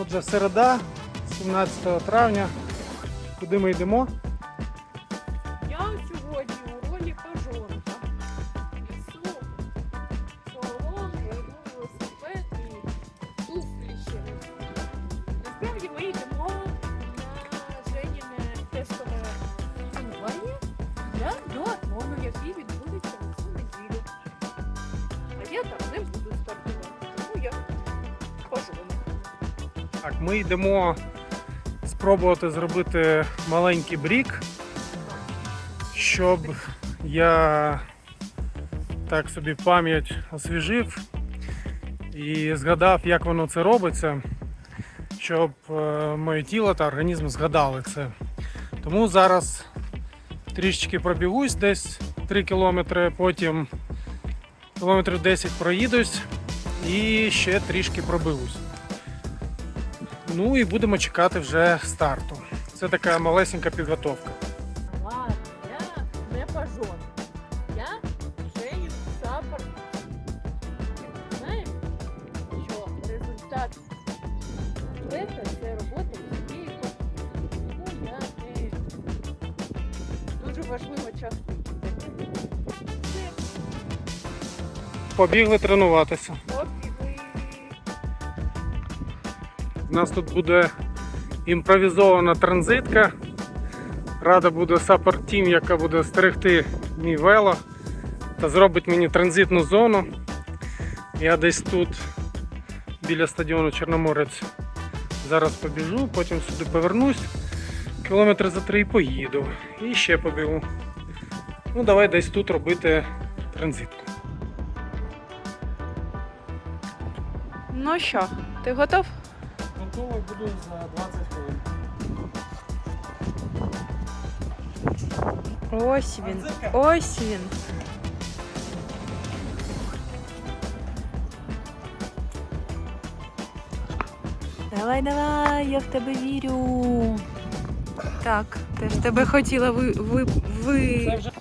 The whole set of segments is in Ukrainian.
Отже, середа, 17 травня. Куди ми йдемо? Ми йдемо спробувати зробити маленький брік, щоб я так собі пам'ять освіжив і згадав, як воно це робиться, щоб е, моє тіло та організм згадали це. Тому зараз трішечки пробігусь десь 3 кілометри, потім кілометрів 10 проїдусь і ще трішки пробивусь. Ну і будемо чекати вже старту. Це така малесенька підготовка. Ладно, я не пажон. Я Женю Сапар. Знаєш, що результат атлета – це робота я не дуже важлива частина. Побігли тренуватися. У нас тут буде імпровізована транзитка. Рада буде саппорт тім, яка буде стерегти мій вело та зробить мені транзитну зону. Я десь тут біля стадіону Чорноморець зараз побіжу, потім сюди повернусь, кілометр за три поїду. І ще побігу. Ну, давай десь тут робити транзитку. Ну що, ти готов? Готовий буду за 20 хвилин. Ось він. Ось він. Давай, давай, я в тебе вірю. Так, теж тебе хотіла ви. ви, ви... Це вже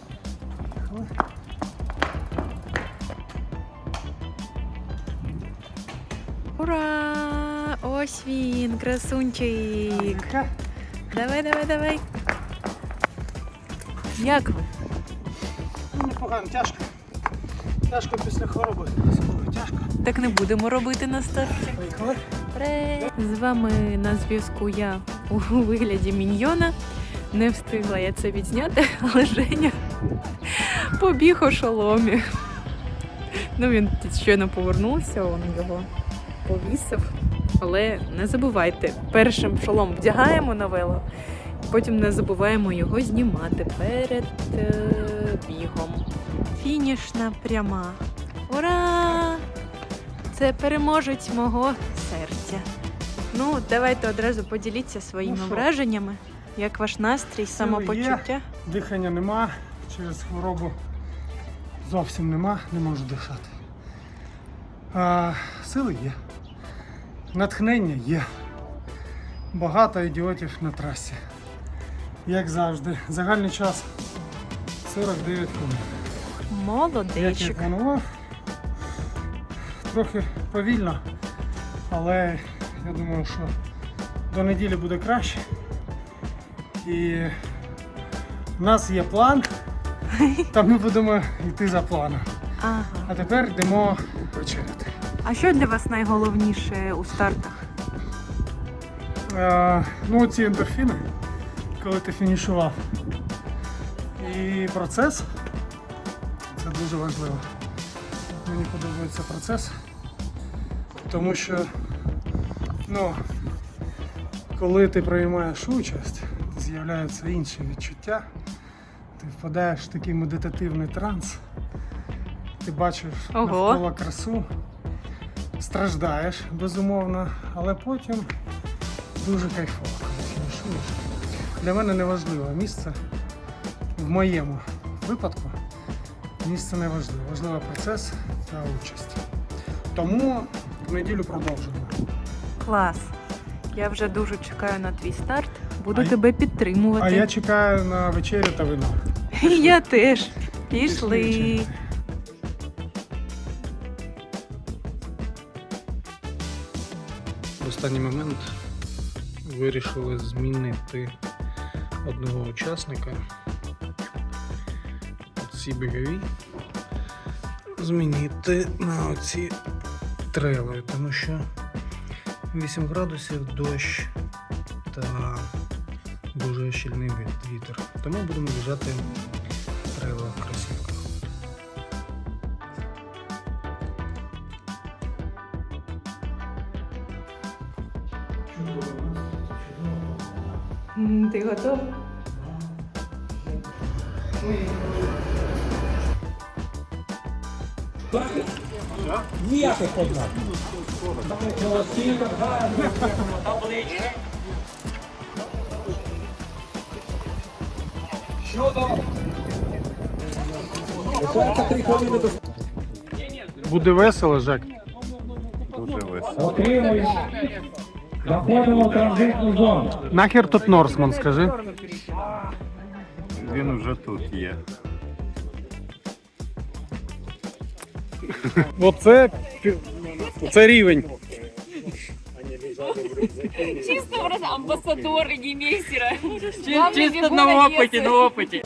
красунчик. Давай, давай, давай. Як ви? Ну, непогано, тяжко. Тяжко після хвороби. Тяжко. Так не будемо робити на старті. З вами на зв'язку я у вигляді міньйона. Не встигла я це відзняти, але Женя побіг у шоломі. Ну, він щойно повернувся, он його повісив. Але не забувайте, першим шолом вдягаємо на вело, потім не забуваємо його знімати перед е, бігом. Фінішна пряма. Ура! Це переможець мого серця. Ну, давайте одразу поділіться своїми Ну враженнями. Як ваш настрій, самопочуття? Дихання нема, через хворобу зовсім нема, не можу дихати. А, сили є. Натхнення є. Багато ідіотів на трасі. Як завжди. Загальний час 49 хвилин. Як я Молодечик. планував. Трохи повільно, але я думаю, що до неділі буде краще. І в нас є план, та ми будемо йти за планом. Ага. А тепер йдемо вечеряти. А що для вас найголовніше у стартах? Е, ну, ці ендорфіни, коли ти фінішував. І процес це дуже важливо. Мені подобається процес, тому що ну, коли ти приймаєш участь, з'являються інші відчуття, ти впадаєш в такий медитативний транс, ти бачиш Ого. навколо красу, страждаєш безумовно, але потім дуже кайфово, коли фінішуєш. Для мене не важливо місце в моєму випадку. Місце не важливо, важливий процес та участь. Тому в неділю продовжуємо. Клас. Я вже дуже чекаю на твій старт. Буду А тебе А я чекаю на вечерю та вино. І я теж. Пішли Пішли. Останній момент вирішили змінити одного учасника. Ці бігові змінити на оці трейли, тому що 8 градусів, дощ та дуже щільний віт- вітер. Тому будемо біжати в Ніяких ознак. Буде весело, Жек. Отримуємо. Заходимо в транзитну зону. Нахер тут Норсман, скажи. Він вже тут є. Оце, оце рівень. Чисто просто амбассадор и. Чисто на опыте, на опыте.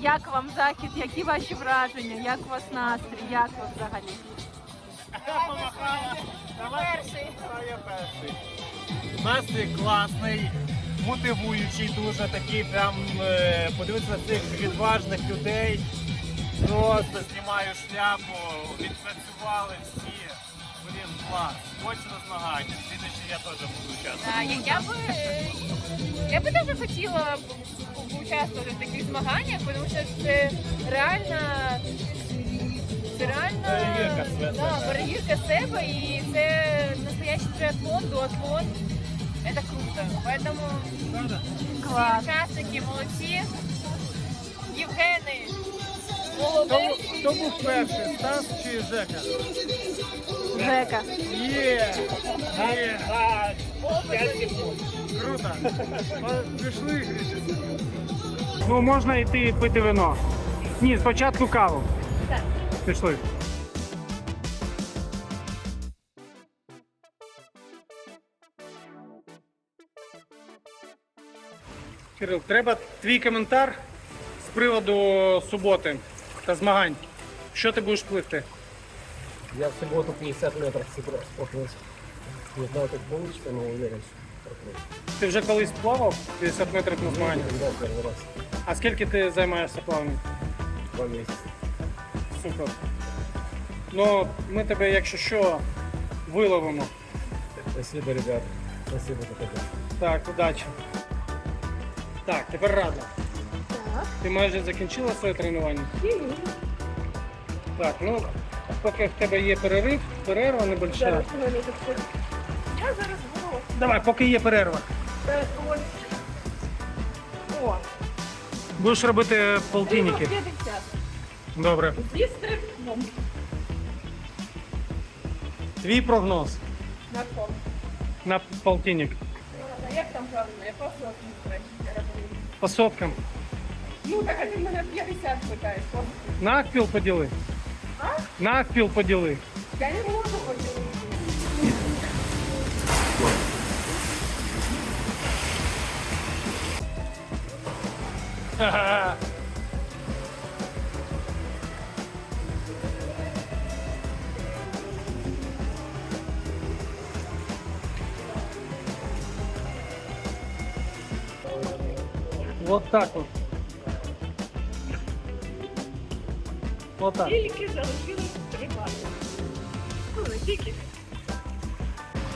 Як вам захід, які ваші враження, як у вас настрій, як ви взагалі? Настрій класний, мотивуючий, дуже такий прям е, подивитися на цих відважних людей. Просто знімаю шляпу, відпрацювали всі. Блін, клас. Хочу на змагання. Слідуючи я теж буду участвувати. Я бы, я бы даже хотіла поучаствувати в таких змаганнях, тому що це реально це реально Перевірка себе. да, перевірка себе і це настоящий триатлон, дуатлон. Это круто. Поэтому Клас. всі учасники молодці. Євгений, Хто, молодець. хто був перший? Стас чи Жека? Жека. Є! Є! Круто! Пішли. Ну, можна йти пити вино. Ні, спочатку каву. Так. Пішли. Кирил, треба твій коментар з приводу суботи та змагань. Що ти будеш пливти? Я в субботу 50 метров споткнулся. Не знаю, как получится, но уверен, что. Ти вже колись плавав 50 метрів на змаганнях? Да, первый раз. А скільки ти займаєшся плаванням? Два месяца. Супер. Ну, ми тебе, якщо що, виловимо. Спасибо, ребят. Спасибо за это. Так, удачі. Так, тепер рада. Ти майже закінчила своє тренування? Так, ну, поки в тебе є перерив, перерва небольша. Я зараз буду. Давай, поки є перерва. О, Будеш робити полтинники. 50. Добре. Зі стрибком. Твій прогноз На ком? на полтинник. А як там правильно? Я просто краще роблю. По соткам. Ну так, а ти мене 50 питаєш. Навпіл поділи. Навпіл поділи. Я не можу поділити. Вот так вот. Вот так. Тільки залишилось стрибати. Ну, не тільки.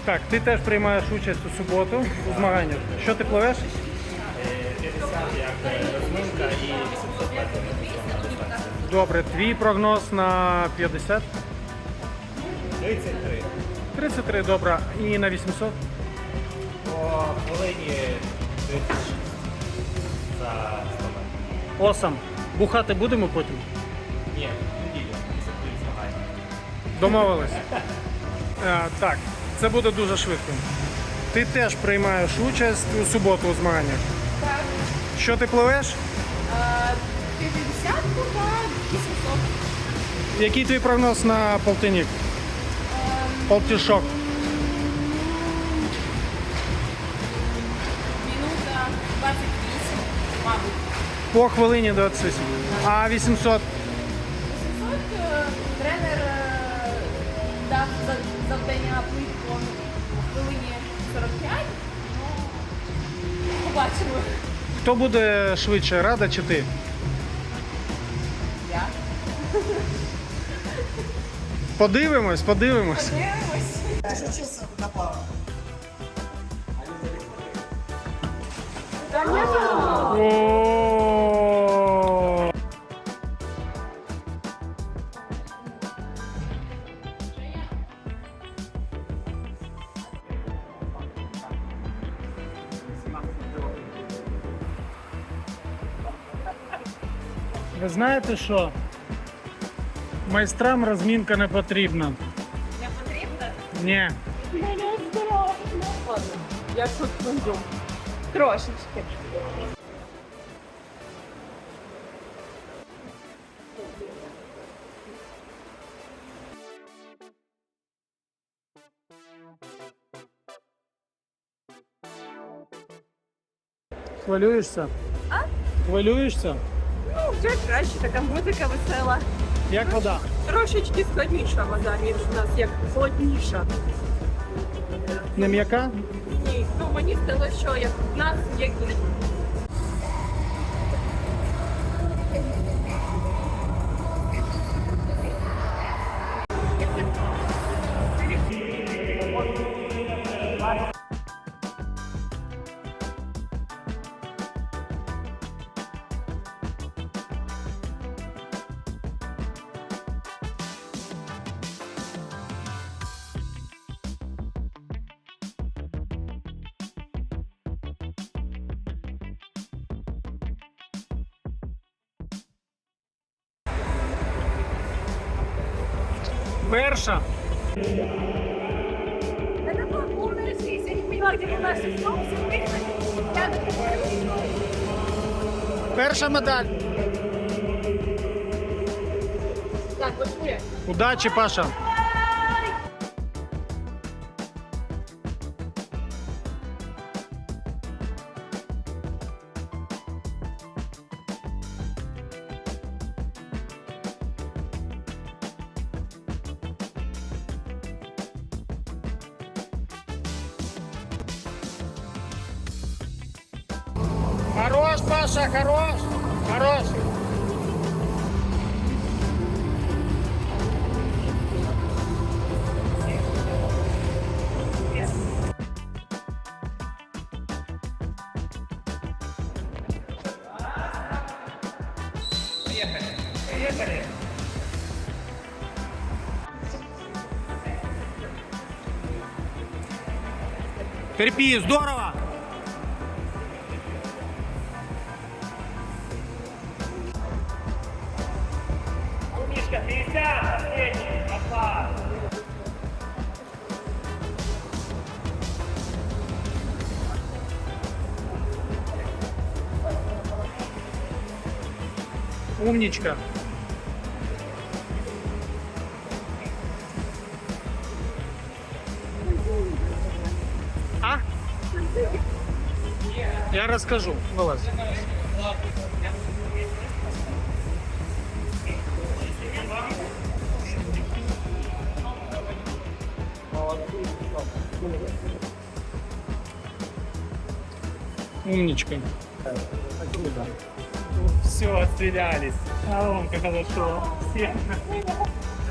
Так, ти теж приймаєш участь у суботу у змаганнях. Що ти пливеш? 50 як Добре, твій прогноз на 50? 33. 33, добре. І на 800? По хвилині 36 за 100 метрів. Осам. Бухати будемо потім? Ні, неділю, після твоїх змагань. Домовились. Е, так, це буде дуже швидко. Ти теж приймаєш участь у суботу у змаганнях. Так. Що ти пливеш? 50 та 800. Який твій прогноз на полтинник? Полтішок. Минута 28, мабуть. По хвилині 28. А 800? 700 е, тренер е, дав завдання плити по хвилині 45. Ну, побачимо. Хто буде швидше, рада чи ти? Я. Подивимось, подивимось. О! Ви знаєте що? Майстрам розмінка не потрібна. Не потрібно? Ні. Ладно, я шутку. Трошечки. Хвилюєшся? А? Хвилюєшся? Ну, вже краще, така музика весела. Як вода? Трошечки складніша вода, ніж у нас як холодніша. Не м'яка? Ні, ну мені стало, що як в нас як Перша. Это такой полный ресурс, я не поняла, где снова все выиграли. Я Перша медаль. Так, вот я. Удачі, Паша. Терпи, здорово! Умничка. А? Я расскажу. Вылазь. Умничка. Все, отстрелялись. А он как хорошо. Все.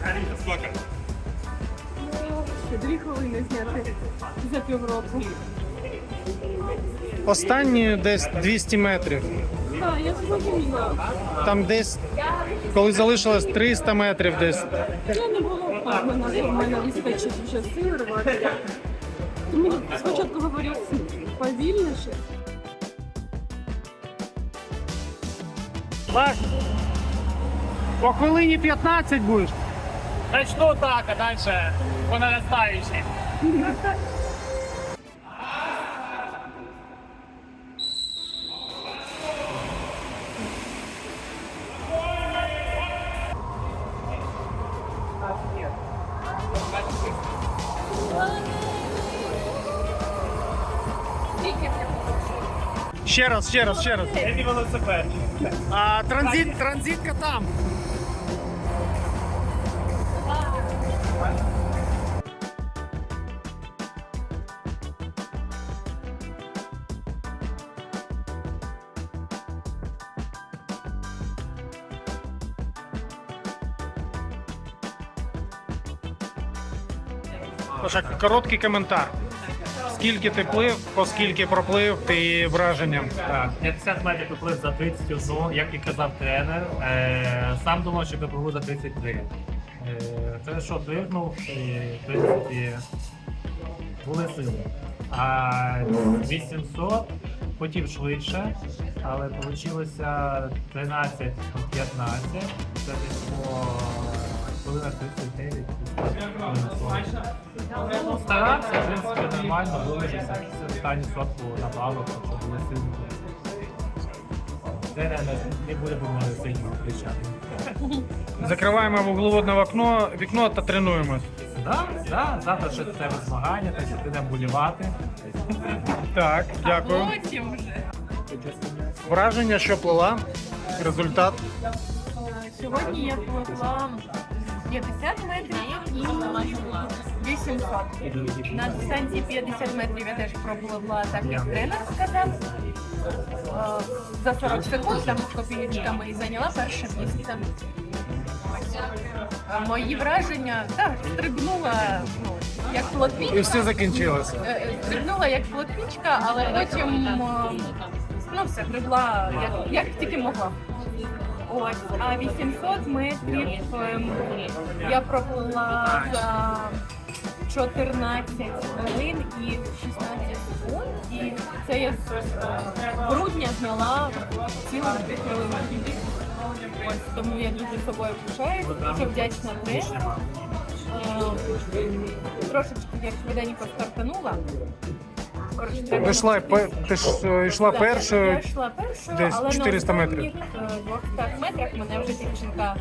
Алиса, сколько? Дві хвилини зняти за півроку. Останні десь 200 метрів. Так, я зрозуміла. Там десь, коли залишилось 300 метрів десь. Я не була впевнена, що в мене вистачить вже сил рвати. Ти мені спочатку говорив повільніше. Паш, по хвилині 15 будеш. Начну так, а далі по нарастающей. Ще раз, ще раз, ще раз. Эти велосипед. А транзит, транзитка там. Паша, короткий коментар. Скільки ти плив, по скільки проплив, ти враження. Так, 50 метрів поплив за 31, як і казав тренер. Е, сам думав, що попливу за 33. Е, це що, пригнув, і в принципі були сили. А 800 хотів швидше, але вийшло 13 15. Це десь по хвилина 39. Старався, в принципі, нормально, виложився. Це останню сотку набавок, щоб були сили. Це не, не буде помоги сильно кричати. Закриваємо вуглеводне вікно, вікно та тренуємось. Да, да, завтра ще тебе змагання, так що підемо болівати. Так, дякую. Потім вже. Враження, що плила. Результат. Сьогодні я пливла 50 метрів і 800. На дистанції 50 метрів я теж пропливла так, як тренер сказав. Е, За 40 секунд там з копійочками і зайняла перше місце. Мої враження, так, стрибнула, ну, як І все закінчилось. Е, Стрибнула як плотвічка, але потім е, ну, все, грибла як, як тільки могла. Ось, а 800 метрів я проплила за 14 хвилин і 16 секунд. І це я з е, грудня зняла цілих 3 хвилини. Ось тому я дуже собою пишаюсь, дуже вдячна тренеру. Трошечки як швиденько стартанула. Ти йшла, пе- ти ж е, йшла Так, першою. Я йшла першою, десь але 400 на метрів. останніх, е, 200 метрах мене вже дівчинка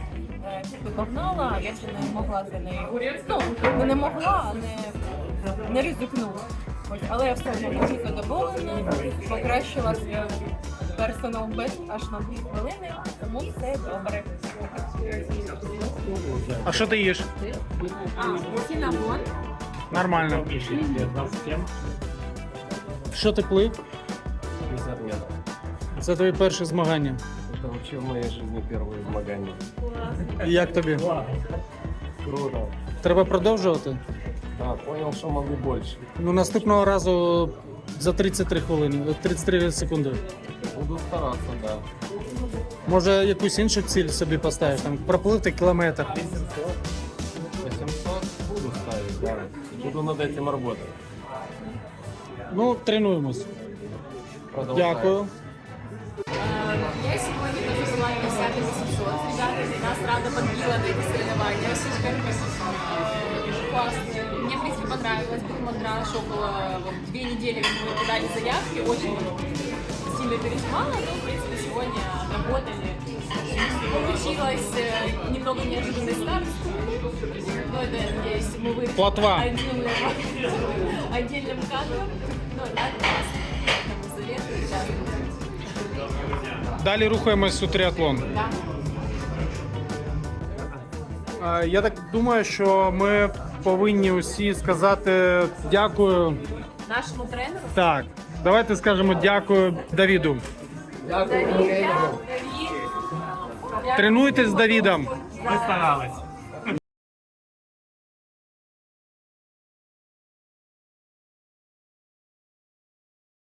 е, догнала, а я ще не могла за нею. Ну, не, не могла, а не, не ризикнула. Ось, але я все одно дуже задоволена, покращила свій персонал бест аж на 2 хвилини, тому все добре. А що ти їш? Сінабон. Нормально. Що ти плив? 50 метров. Це твої перші змагання. Это вообще в моей жизни первые змагания. І як тобі? Круто. Треба продовжувати? Да, понял, что могу больше. Ну, наступного разу за 33 хвилини, 33 секунди. Буду стараться, да. Може, якусь іншу ціль собі поставиш, там пропливти кілометр. 800 буду ставить, да. Буду над этим работать. Ну, тренуємось. Продолжаем. Дякую. Я сегодня тоже была на 50 800. Ребята нас рада подбила на эти соревнования. Супер. Э, Классно. Мне, в принципе, понравилось. Перемотраж около вот, две недели мы подали заявки. Очень сильно переживала, но, в принципе, сегодня работали. Получилось э, немного неожиданный старт. Но это, надеюсь, мы вырежем Плотва. отдельным, отдельным кадром. Советую. Далі рухаємось у тріатлон. Да. Я так думаю, що ми повинні усі сказати дякую. Нашему тренеру Так, давайте скажемо дякую Давіду. Давид. Тренуйтесь з Давідом. Ми старались.